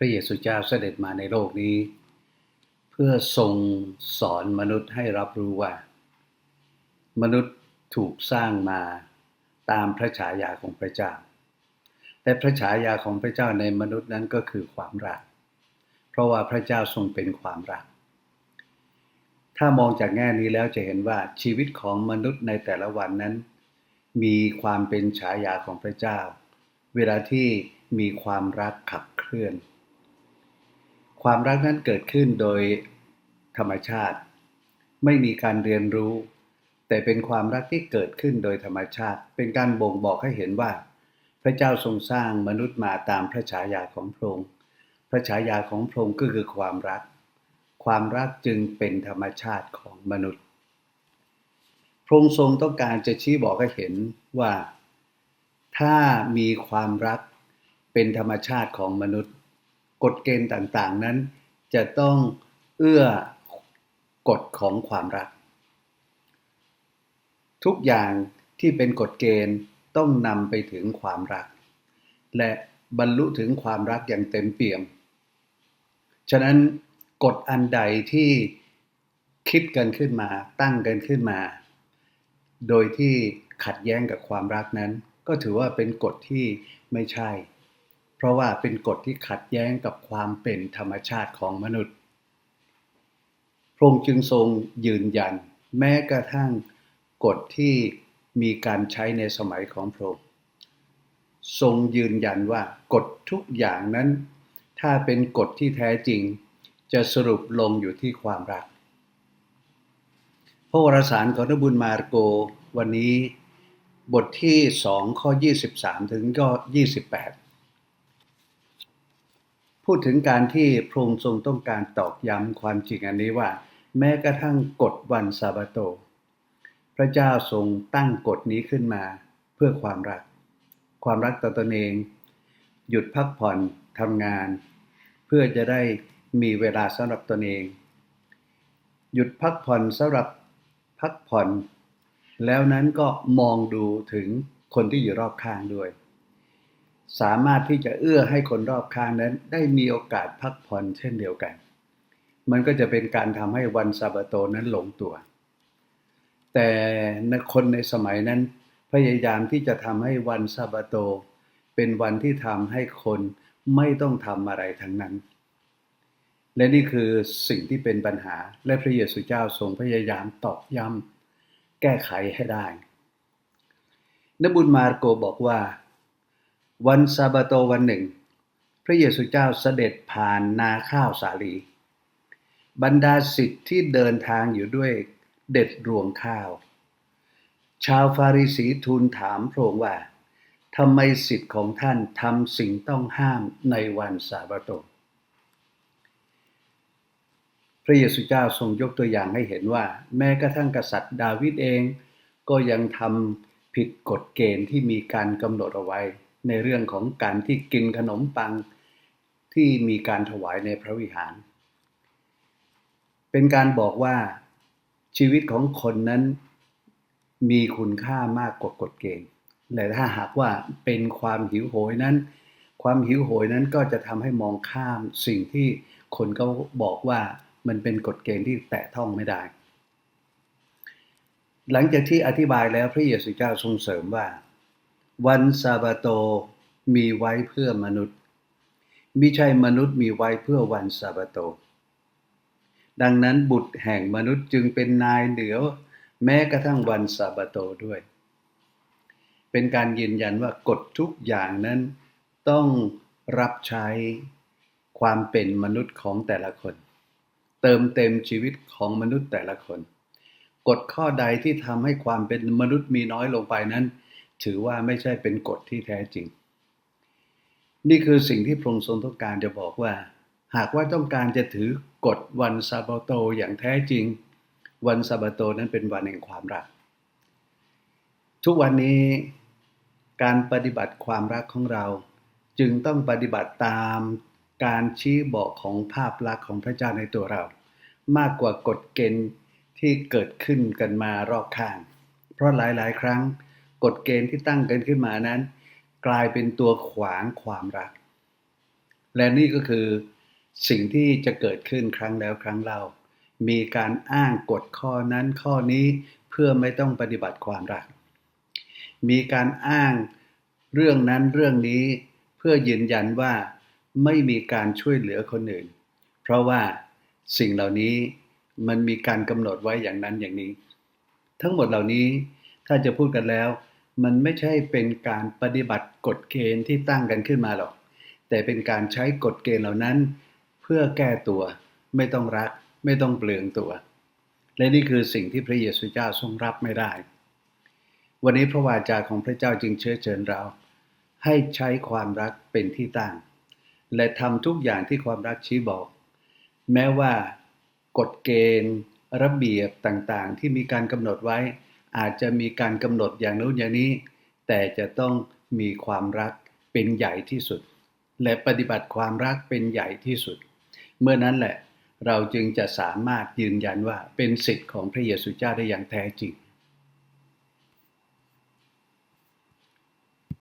พระเยซูเจ้าเสด็จมาในโลกนี้ เพื่อทรงสอนมนุษย์ให้รับรู้ว่า มนุษย์ถูกสร้างมาตามพระฉายาของพระเจ้า แต่พระฉายาของพระเจ้าในมนุษย์นั้นก็คือความรัก เพราะว่าพระเจ้าทรงเป็นความรัก ถ้ามองจากแง่นี้แล้วจะเห็นว่าชีวิตของมนุษย์ในแต่ละวันนั้น มีความเป็นฉายาของพระเจ้า เวลาที่มีความรักขับเคลื่อน ความรักนั้นเกิดขึ้นโดยธรรมชาติ ไม่มีการเรียนรู้ แต่เป็นความรักที่เกิดขึ้นโดยธรรมชาติ เป็นการบ่งบอกให้เห็นว่า พระเจ้าทรงสร้างมนุษย์มาตามพระฉายาของพระองค์พระฉายาของพระองค์ก็คือความรัก ความรักจึงเป็นธรรมชาติของมนุษย์พระองค์ทรงต้องการจะชี้บอกให้เห็นว่า ถ้ามีความรักเป็นธรรมชาติของมนุษย์ กฎเกณฑ์ต่างๆนั้น จะต้องเอื้อกฎของความรัก ทุกอย่างที่เป็นกฎเกณฑ์ต้องนำไปถึงความรัก และบรรลุถึงความรักอย่างเต็มเปี่ยม ฉะนั้นกฎอันใดที่คิดกันขึ้นมาตั้งกันขึ้นมา โดยที่ขัดแย้งกับความรักนั้น ก็ถือว่าเป็นกฎที่ไม่ใช่ เพราะว่าเป็นกฎที่ขัดแย้งกับความเป็นธรรมชาติของมนุษย์ พระองค์จึงทรงยืนยัน แม้กระทั่งกฎที่มีการใช้ในสมัยของพระองค์ทรงยืนยันว่ากฎทุกอย่างนั้น ถ้าเป็นกฎที่แท้จริง จะสรุปลงอยู่ที่ความรัก พระวรสารของนบุญมาโกวันนี้ บทที่ 2 ข้อ 23 ถึงก็ 28 พูดถึงการที่พระองค์ทรงต้องการตอกย้ำความจริงอันนี้ว่า แม้กระทั่งกฎวันซาบาโต พระเจ้าทรงตั้งกฎนี้ขึ้นมาเพื่อความรัก ความรักต่อตนเอง หยุดพักผ่อนทำงาน เพื่อจะได้มีเวลาสำหรับตนเอง หยุดพักผ่อนสำหรับพักผ่อน แล้วนั้นก็มองดูถึงคนที่อยู่รอบข้างด้วย สามารถที่จะเอื้อให้คนรอบข้างนั้น ได้มีโอกาสพักผ่อนเช่นเดียวกัน มันก็จะเป็นการทำให้วันซาบาโตนั้นหลงตัว แต่คนในสมัยนั้นพยายามที่จะทำให้วันซาบาโต เป็นวันที่ทำให้คนไม่ต้องทำอะไรทั้งนั้น และนี่คือสิ่งที่เป็นปัญหาและพระเยซูเจ้าทรงพยายามตอกย้ำแก้ไขให้ได้นบุญมารโกบอกว่า วันซาบาโตวันหนึ่ง พระเยซูเจ้าเสด็จผ่านนาข้าวสาลี บรรดาสิทธิ์ที่เดินทางอยู่ด้วยเด็ดรวงข้าว ชาวฟาริสีทูลถามพระองค์ว่าทำไมสิทธิ์ของท่านทำสิ่งต้องห้ามในวันซาบาโต พระเยซูเจ้าทรงยกตัวอย่างให้เห็นว่า แม้กระทั่งกษัตริย์ดาวิดเอง ก็ยังทำผิดกฎเกณฑ์ที่มีการกำหนดเอาไว้ ในเรื่องของการที่กินขนมปังที่มีการถวายในพระวิหาร เป็นการบอกว่าชีวิตของคนนั้นมีคุณค่ามากกว่ากฎเกณฑ์แต่ถ้าหากว่าเป็นความหิวโหยนั้น ความหิวโหยนั้นก็จะทำให้มองข้ามสิ่งที่คนก็บอกว่ามันเป็นกฎเกณฑ์ที่แตะต้องไม่ได้ หลังจากที่อธิบายแล้วพระเยซูเจ้าทรงเสริมว่า วันซาบาโตมีไว้เพื่อมนุษย์มิใช่มนุษย์มีไว้เพื่อวันซาบาโต ดังนั้นบุตรแห่งมนุษย์จึงเป็นนายเหนือแม้กระทั่งวันซาบาโตด้วย เป็นการยืนยันว่ากฎทุกอย่างนั้นต้องรับใช้ความเป็นมนุษย์ของแต่ละคน เติมเต็มชีวิตของมนุษย์แต่ละคน กฎข้อใดที่ทำให้ความเป็นมนุษย์มีน้อยลงไปนั้น ถือว่าไม่ใช่เป็นกฎที่แท้จริง นี่คือสิ่งที่พระองค์ทรงต้องการจะบอกว่า หากว่าต้องการจะถือกฎวันซาบาโตอย่างแท้จริง วันซาบาโตนั้นเป็นวันแห่งความรัก ทุกวันนี้การปฏิบัติความรักของเรา จึงต้องปฏิบัติตามการชี้บอกของภาพลักษณ์ของพระเจ้าในตัวเรา มากกว่ากฎเกณฑ์ที่เกิดขึ้นกันมารอบข้าง เพราะหลายๆ ครั้ง กฎเกณฑ์ที่ตั้งกันขึ้นมานั้น กลายเป็นตัวขวางความรัก และนี่ก็คือสิ่งที่จะเกิดขึ้นครั้งแล้วครั้งเล่า มีการอ้างกฎข้อนั้นข้อนี้เพื่อไม่ต้องปฏิบัติความรัก มีการอ้างเรื่องนั้นเรื่องนี้เพื่อยืนยันว่าไม่มีการช่วยเหลือคนอื่น เพราะว่าสิ่งเหล่านี้มันมีการกำหนดไว้อย่างนั้นอย่างนี้ ทั้งหมดเหล่านี้ถ้าจะพูดกันแล้ว มันไม่ใช่เป็นการปฏิบัติกฎเกณฑ์ที่ตั้งกันขึ้นมาหรอก แต่เป็นการใช้กฎเกณฑ์เหล่านั้น เพื่อแก้ตัว ไม่ต้องรัก ไม่ต้องเปลืองตัว และนี่คือสิ่งที่พระเยซูเจ้าทรงรับไม่ได้ วันนี้พระวาจาของพระเจ้าจึงเชื้อเชิญเรา ให้ใช้ความรักเป็นที่ตั้ง และทำทุกอย่างที่ความรักชี้บอก แม้ว่ากฎเกณฑ์ ระเบียบต่างๆ ที่มีการกำหนดไว้ อาจจะมีการกำหนดอย่างนู้นอย่างนี้ แต่จะต้องมีความรักเป็นใหญ่ที่สุด และปฏิบัติความรักเป็นใหญ่ที่สุด เมื่อนั้นแหละเราจึงจะสามารถยืนยันว่าเป็นสิทธิ์ของพระเยซูเจ้าได้อย่างแท้จริง